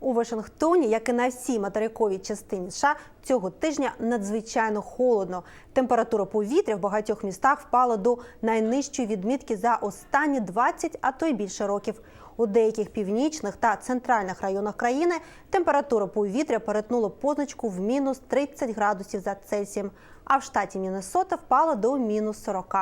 У Вашингтоні, як і на всій материковій частині США, цього тижня надзвичайно холодно. Температура повітря в багатьох містах впала до найнижчої відмітки за останні 20, а то й більше років. У деяких північних та центральних районах країни температура повітря перетнула позначку в мінус 30 градусів за Цельсієм, а в штаті Міннесота впала до мінус 40.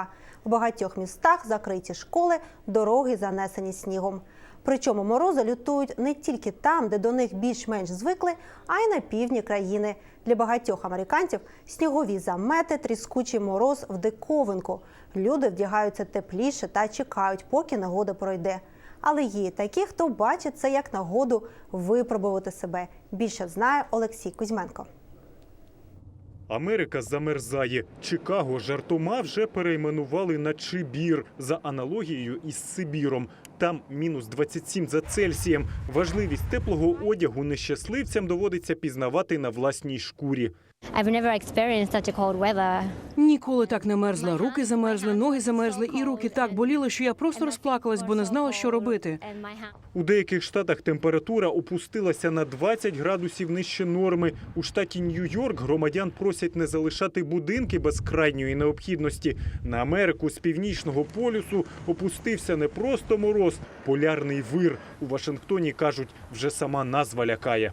В багатьох містах закриті школи, дороги занесені снігом. Причому морози лютують не тільки там, де до них більш-менш звикли, а й на півдні країни. Для багатьох американців снігові замети, тріскучий мороз в диковинку. Люди вдягаються тепліше та чекають, поки негода пройде. Але є такі, хто бачить це як нагоду випробувати себе. Більше знає Олексій Кузьменко. Америка замерзає. Чикаго жартома вже перейменували на Чибір за аналогією із Сибіром. Там мінус 27 за Цельсієм. Важливість теплого одягу нещасливцям доводиться пізнавати на власній шкурі. Ніколи так не мерзла. Руки замерзли, ноги замерзли, і руки так боліли, що я просто розплакалась, бо не знала, що робити. У деяких штатах температура опустилася на 20 градусів нижче норми. У штаті Нью-Йорк громадян просять не залишати будинки без крайньої необхідності. На Америку з північного полюсу опустився не просто мороз, полярний вир. У Вашингтоні кажуть, вже сама назва лякає.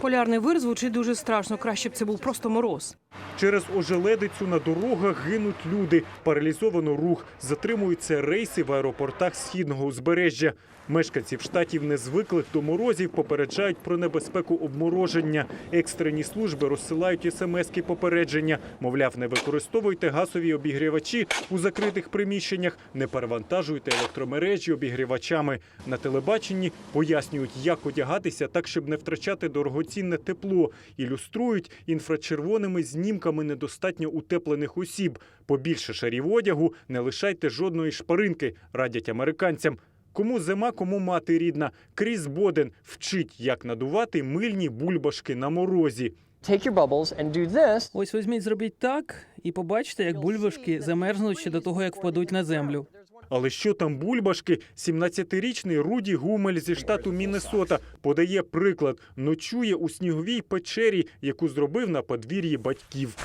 Полярний вир звучить дуже страшно. Краще б це був просто мороз. Через ожеледицю на дорогах гинуть люди. Паралізовано рух. Затримуються рейси в аеропортах східного узбережжя. Мешканців штатів незвиклих до морозів попереджають про небезпеку обмороження. Екстрені служби розсилають смски попередження. Мовляв, не використовуйте газові обігрівачі у закритих приміщеннях, не перевантажуйте електромережі обігрівачами. На телебаченні пояснюють, як одягатися так, щоб не втрачати дорогоцінне тепло. Ілюструють інфрачервоними знімками недостатньо утеплених осіб. Побільше шарів одягу, не лишайте жодної шпаринки, радять американцям. Кому зима, кому мати рідна. Кріс Боден вчить, як надувати мильні бульбашки на морозі. take your bubbles and do this. Ось візьміть, зробіть так, і побачите, як бульбашки замерзнуть ще до того, як впадуть на землю. Але що там бульбашки? 17-річний Руді Гумель зі штату Міннесота подає приклад. Ночує у сніговій печері, яку зробив на подвір'ї батьків.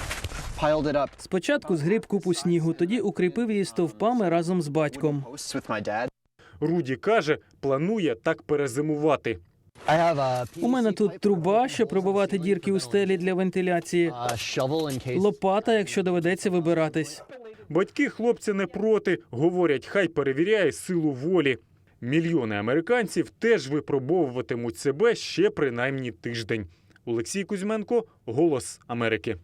Спочатку згріб купу снігу, тоді укріпив її стовпами разом з батьком. Руді каже, планує так перезимувати. У мене тут труба, щоб пробивати дірки у стелі для вентиляції, uh, лопата, якщо доведеться вибиратись. Батьки хлопця не проти. Говорять, хай перевіряє силу волі. Мільйони американців теж випробовуватимуть себе ще принаймні тиждень. Олексій Кузьменко, Голос Америки.